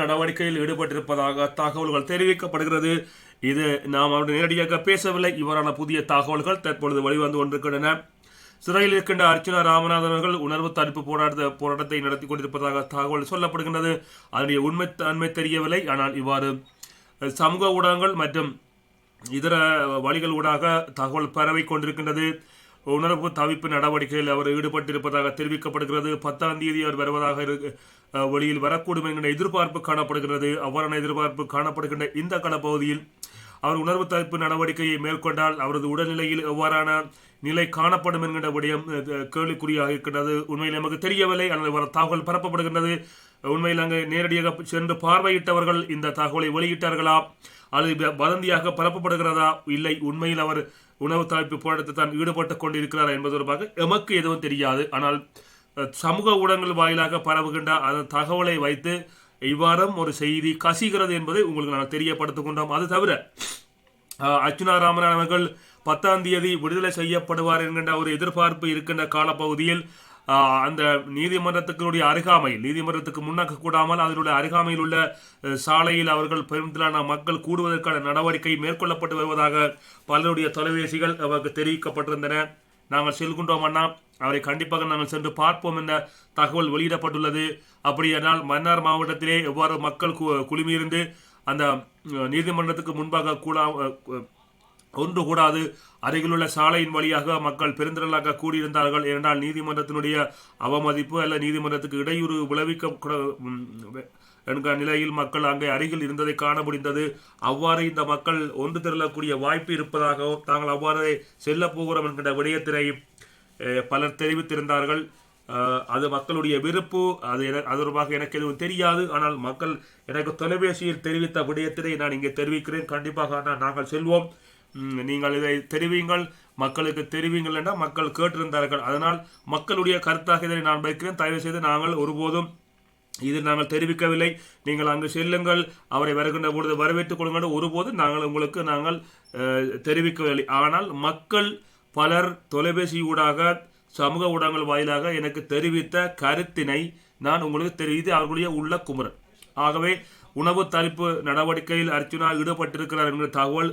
நடவடிக்கையில் ஈடுபட்டிருப்பதாக தகவல்கள் தெரிவிக்கப்படுகிறது. இது நாம் அவருடன் நேரடியாக பேசவில்லை. இவ்வாறான புதிய தகவல்கள் தற்பொழுது வெளிவந்து கொண்டிருக்கின்றன. சிறையில் இருக்கின்ற அர்ச்சனா ராமநாதன் அவர்கள் உணர்வு தடுப்பு போராட்ட போராட்டத்தை நடத்தி கொண்டிருப்பதாக தகவல் சொல்லப்படுகின்றது. அதனுடைய உண்மை தன்மை தெரியவில்லை. ஆனால் இவ்வாறு சமூக ஊடகங்கள் மற்றும் இதர வழிகள் ஊடாக தகவல் பரவி கொண்டிருக்கின்றது. உணர்வு தவிப்பு நடவடிக்கையில் அவர் ஈடுபட்டிருப்பதாக தெரிவிக்கப்படுகிறது. பத்தாம் தேதி அவர் வருவதாக இரு- வெளியில் வரக்கூடும் என்கிற எதிர்பார்ப்பு காணப்படுகிறது. அவ்வாறான எதிர்பார்ப்பு காணப்படுகின்ற இந்த களப்பகுதியில் அவர் உணர்வு தவிப்பு நடவடிக்கையை மேற்கொண்டால் அவரது உடல்நிலையில் எவ்வாறான நிலை காணப்படும் என்கின்ற விடயம் கேள்விக்குறியாக இருக்கின்றது. உண்மையில் நமக்கு தெரியவில்லை. ஆனால் வர தகவல் பரப்பப்படுகின்றது. உண்மையில் அங்கு நேரடியாக சென்று பார்வையிட்டவர்கள் இந்த தகவலை வெளியிட்டார்களா? அல்லது வதந்தியாக பரப்பப்படுகிறதா? இல்லை. உண்மையில் அவர் உணவு தலைப்பு போராட்டத்தை தான் ஈடுபட்டுக் கொண்டிருக்கிறார் என்பது தொடர்பாக எமக்கு எதுவும் தெரியாது. ஆனால் சமூக ஊடகங்கள் வாயிலாக பரவுகின்ற அந்த தகவலை வைத்து இவ்வாறும் ஒரு செய்தி கசிகிறது என்பதை உங்களுக்கு நாங்கள் தெரியப்படுத்திக் கொண்டோம். அது தவிர அர்ச்சுனா ராமநாதன் அவர்கள் பத்தாம் தேதி விடுதலை செய்யப்படுவார் என்கின்ற ஒரு எதிர்பார்ப்பு இருக்கின்ற காலப்பகுதியில் அந்த நீதிமன்றத்துக்குடைய அருகாமையில் நீதிமன்றத்துக்கு முன்னாக கூடாமல் அதனுடைய அருகாமையில் உள்ள சாலையில் அவர்கள் பெருந்திலான மக்கள் கூடுவதற்கான நடவடிக்கை மேற்கொள்ளப்பட்டு வருவதாக பலருடைய தொலைபேசிகள் அவருக்கு தெரிவிக்கப்பட்டிருந்தன. நாங்கள் செல்கின்றோம் அண்ணா. அவரை கண்டிப்பாக நாங்கள் சென்று பார்ப்போம் என்ற தகவல் வெளியிடப்பட்டுள்ளது. அப்படியானால் மன்னார் மாவட்டத்திலே எவ்வாறு மக்கள் கு- குழுமியிருந்து அந்த நீதிமன்றத்துக்கு முன்பாக கூடா ஒன்று கூடாது. அருகிலுள்ள சாலையின் வழியாக மக்கள் பெருந்திரளாக கூடியிருந்தார்கள். ஏனென்றால் நீதிமன்றத்தினுடைய அவமதிப்பு அல்ல நீதிமன்றத்துக்கு இடையூறு விளைவிக்க என்கிற நிலையில் மக்கள் அங்கே அருகில் இருந்ததை காண முடிந்தது. அவ்வாறு இந்த மக்கள் ஒன்று திரளக்கூடிய வாய்ப்பு இருப்பதாகவும் தாங்கள் அவ்வாறு செல்ல போகிறோம் என்கிற விடயத்தினை பலர் தெரிவித்திருந்தார்கள். அது மக்களுடைய விருப்பு. அது என- அது தொடர்பாக எனக்கு எதுவும் தெரியாது. ஆனால் மக்கள் எனக்கு தொலைபேசியில் தெரிவித்த விடயத்தினை நான் இங்கே தெரிவிக்கிறேன். கண்டிப்பாக நாங்கள் செல்வோம். நீங்கள் இதை தெரிவியுங்கள் மக்களுக்கு தெரிவிங்கள் என்றால் மக்கள் கேட்டிருந்தார்கள். அதனால் மக்களுடைய கருத்தாக இதனை நான் வைக்கிறேன். தயவு செய்து நாங்கள் ஒருபோதும் இது நாங்கள் தெரிவிக்கவில்லை. நீங்கள் அங்கு செல்லுங்கள் அவரை வருகின்ற பொழுது வரவேற்றுக் கொள்ளுங்கள். ஒருபோதும் நாங்கள் உங்களுக்கு நாங்கள் தெரிவிக்கவில்லை. ஆனால் மக்கள் பலர் தொலைபேசி ஊடாக சமூக ஊடகங்கள் வாயிலாக எனக்கு தெரிவித்த கருத்தினை நான் உங்களுக்கு தெரிவித்து அவர்களுடைய உள்ள குமரன் ஆகவே உணவு தரிப்பு நடவடிக்கையில் அர்ச்சுனா ஈடுபட்டிருக்கிறார் என்கிற தகவல்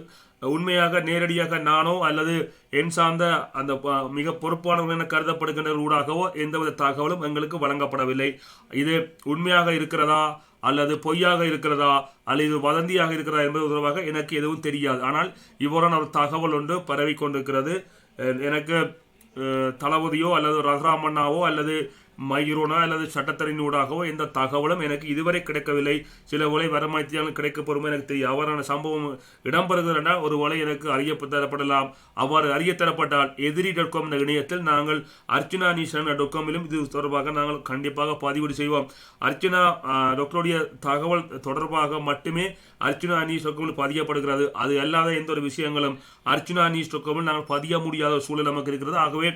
உண்மையாக நேரடியாக நானோ அல்லது என் சார்ந்த அந்த ப- மிக பொறுப்பானவர்கள் என கருதப்படுகின்ற ஊடாகவோ எந்தவித தகவலும் எங்களுக்கு வழங்கப்படவில்லை. இது உண்மையாக இருக்கிறதா அல்லது பொய்யாக இருக்கிறதா அல்லது வதந்தியாக இருக்கிறதா என்பது தொடர்பாக எனக்கு எதுவும் தெரியாது. ஆனால் இவ்வாறான ஒரு தகவல் ஒன்று பரவி கொண்டிருக்கிறது எனக்கு தளபதியோ அல்லது ரகுராமண்ணாவோ அல்லது மயூரோனா அல்லது சட்டத்தறிஞூடாகவோ எந்த தகவலும் எனக்கு இதுவரை கிடைக்கவில்லை. சில ஒலை வரமாய்த்தியாலும் கிடைக்க பொறுமை எனக்கு தெரியும். அவ்வாறான சம்பவம் இடம்பெறுகிறனா ஒரு ஒலை எனக்கு அறிய தரப்படலாம். அவ்வாறு அறிய தரப்பட்டால் எதிரி டாட் காம் என்ற இணையத்தில் நாங்கள் அர்ச்சனா நீசன் டாட் காமிலும் இது தொடர்பாக நாங்கள் கண்டிப்பாக பதிவீடு செய்வோம். அர்ச்சனா ஆஹ், டாக்டருடைய தகவல் தொடர்பாக மட்டுமே அர்ச்சனா நீஸ் டாட் பதியப்படுகிறது. அது அல்லாத எந்த ஒரு விஷயங்களும் அர்ச்சனா நீஸ் டாட் நாங்கள் பதிய முடியாத சூழல் நமக்கு இருக்கிறது. ஆகவே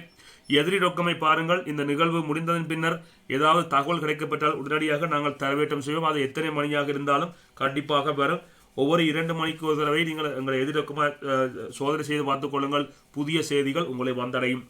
எதிரி ரொக்கமை பாருங்கள். இந்த நிகழ்வு முடிந்ததன் பின்னர் ஏதாவது தகவல் கிடைக்கப்பட்டால் உடனடியாக நாங்கள் தரவேற்றம் செய்வோம். அது எத்தனை மணியாக இருந்தாலும் கண்டிப்பாக வரும். ஒவ்வொரு இரண்டு மணிக்கு ஒரு தடவை நீங்கள் எங்களை எதிரொக்கமாக சோதனை செய்து பார்த்துக் கொள்ளுங்கள். புதிய செய்திகள் உங்களை வந்தடையும்.